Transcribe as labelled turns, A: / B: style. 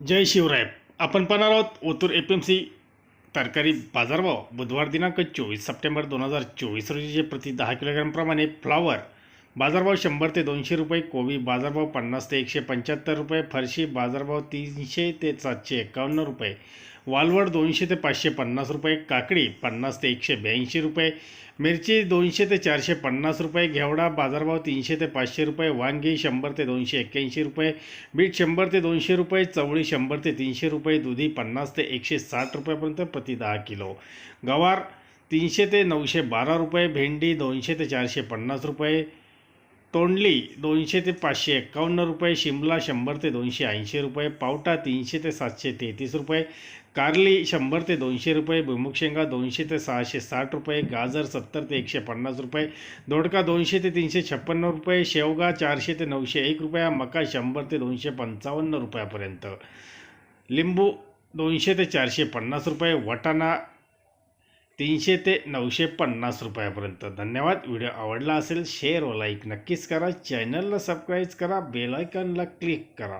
A: जय शिवराय. आपण पाहणार आहोत ओतूर एफ एम सी तरकारी बाजारभाव. बुधवार दिनांक चोवीस सप्टेंबर दोन हजार चोवीस रोजीचे प्रति दहा किलोग्रॅमप्रमाणे फ्लावर बाजारभाव शंभर ते दोनशे रुपये कोबी बाजारभाव पन्नास ते एकशे पंच्याहत्तर रुपये फरशी बाजारभाव तीनशे ते सातशे एकावन्न रुपये वालवड दोनशे ते पाचशे पन्नास रुपये काकडी पन्नास ते एकशे ब्याऐंशी रुपये मिरची दोनशे ते चारशे पन्नास रुपये घेवडा बाजारभाव तीनशे ते पाचशे रुपये वांगी शंभर ते दोनशे एक्क्याऐंशी रुपये बीट शंभर ते दोनशे रुपये चवळी शंभर ते तीनशे रुपये दुधी पन्नास ते एकशे साठ रुपयापर्यंत प्रति दहा किलो गवार तीनशे ते नऊशे बारा रुपये भेंडी दोनशे ते चारशे पन्नास रुपये तोंडली दोनशे ते पाचशे एक्कावन्न रुपये शिमला शंभर ते दोनशे ऐंशी रुपये पावटा तीनशे ते सातशे तेहतीस रुपये कारली शंभर ते दोनशे रुपये भुईमुग शेंगा दोनशे ते सहाशे साठ रुपये गाजर सत्तर ते एकशे पन्नास रुपये दोडका दोनशे ते तीनशे छप्पन्न रुपये शेवगा चारशे ते नऊशे एक रुपया मका शंभर ते दोनशे पंचावन्न रुपयापर्यंत. लिंबू दोनशे ते चारशे पन्नास रुपये वाटाणा तीनशे ते नऊशे पन्नास रुपयापर्यंत. धन्यवाद. व्हिडिओ आवडला असेल शेअर व लाईक नक्कीच करा. चॅनलला सबस्क्राईब करा. बेलायकनला क्लिक करा.